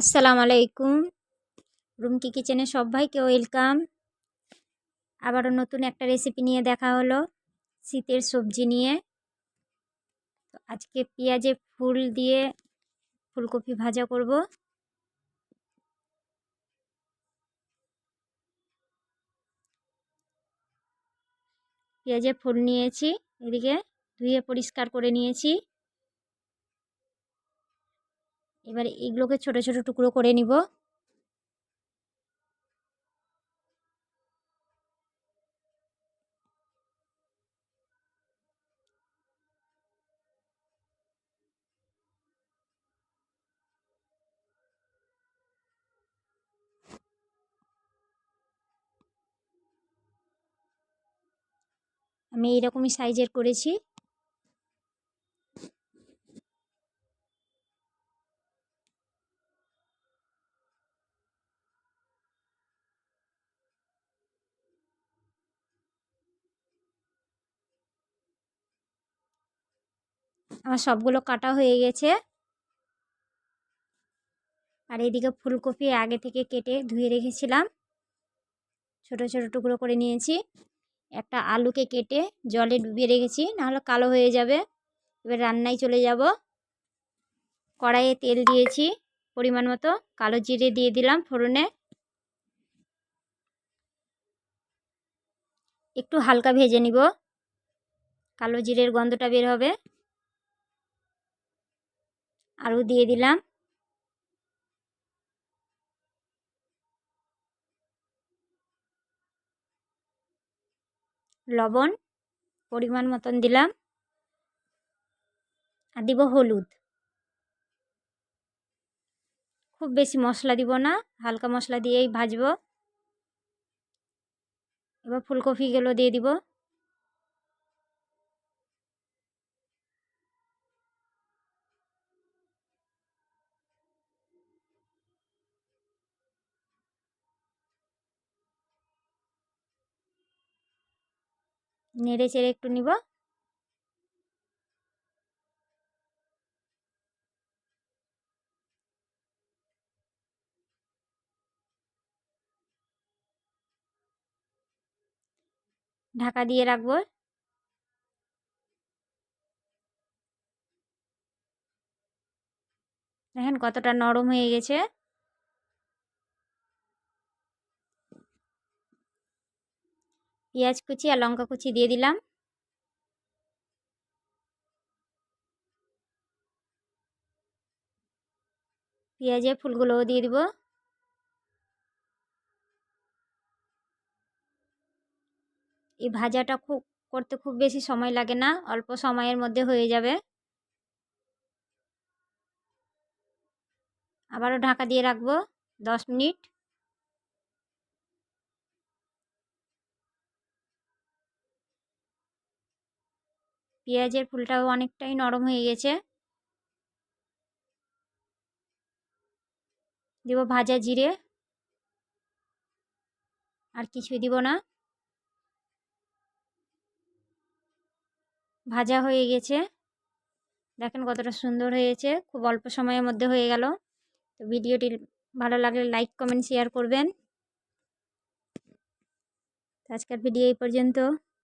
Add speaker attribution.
Speaker 1: আসসালামু আলাইকুম। রুমকি কিচেনে সবাইকে ওয়েলকাম। আবারও নতুন একটা রেসিপি নিয়ে দেখা হলো, শীতের সবজি নিয়ে। তো আজকে পেঁয়াজে ফুল দিয়ে ফুলকপি ভাজা করব। পেঁয়াজে ফুল নিয়েছি, এদিকে ধুয়ে পরিষ্কার করে নিয়েছি। এবার এগুলোকে ছোট ছোট টুকরো করে নিব। আমি এইরকমই সাইজের করেছি। আমার সবগুলো কাটা হয়ে গেছে। আর এদিকে ফুলকপি আগে থেকে কেটে ধুয়ে রেখেছিলাম। ছোট ছোট টুকরো করে নিয়েছি। একটা আলুকে কেটে জলে ডুবিয়ে রেখেছি, নাহলে কালো হয়ে যাবে। এবার রান্নায় চলে যাব। কড়াইয়ে তেল দিয়েছি, পরিমাণ মতো কালো জিরে দিয়ে দিলাম ফোড়নে। একটু হালকা ভেজে নিব। কালো জিরের গন্ধটা বের হবে। আরও দিয়ে দিলাম। লবণ পরিমাণ মতন দিলাম। আর দিব হলুদ। খুব বেশি মশলা দিব না, হালকা মশলা দিয়েই ভাজব। এবার ফুলকপিগুলো দিয়ে দিব। নেড়ে চেড়ে একটু নিব। ঢাকা দিয়ে রাখব। দেখেন কতটা নরম হয়ে গেছে। পেঁয়াজ কুচি আর লঙ্কা কুচি দিয়ে দিলাম। পেঁয়াজের ফুলগুলোও দিয়ে দিব। এই ভাজাটা খুব, করতে খুব বেশি সময় লাগে না, অল্প সময়ের মধ্যে হয়ে যাবে। আবারও ঢাকা দিয়ে রাখব দশ মিনিট। পেঁয়াজের ফুলটাও অনেকটাই নরম হয়ে গেছে। দেব ভাজা জিরে। আর কিছুই দিব না। ভাজা হয়ে গেছে। দেখেন কতটা সুন্দর হয়েছে। খুব অল্প সময়ের মধ্যে হয়ে গেল। তো ভিডিওটি ভালো লাগলে লাইক, কমেন্ট, শেয়ার করবেন। আজকের ভিডিও এই পর্যন্ত।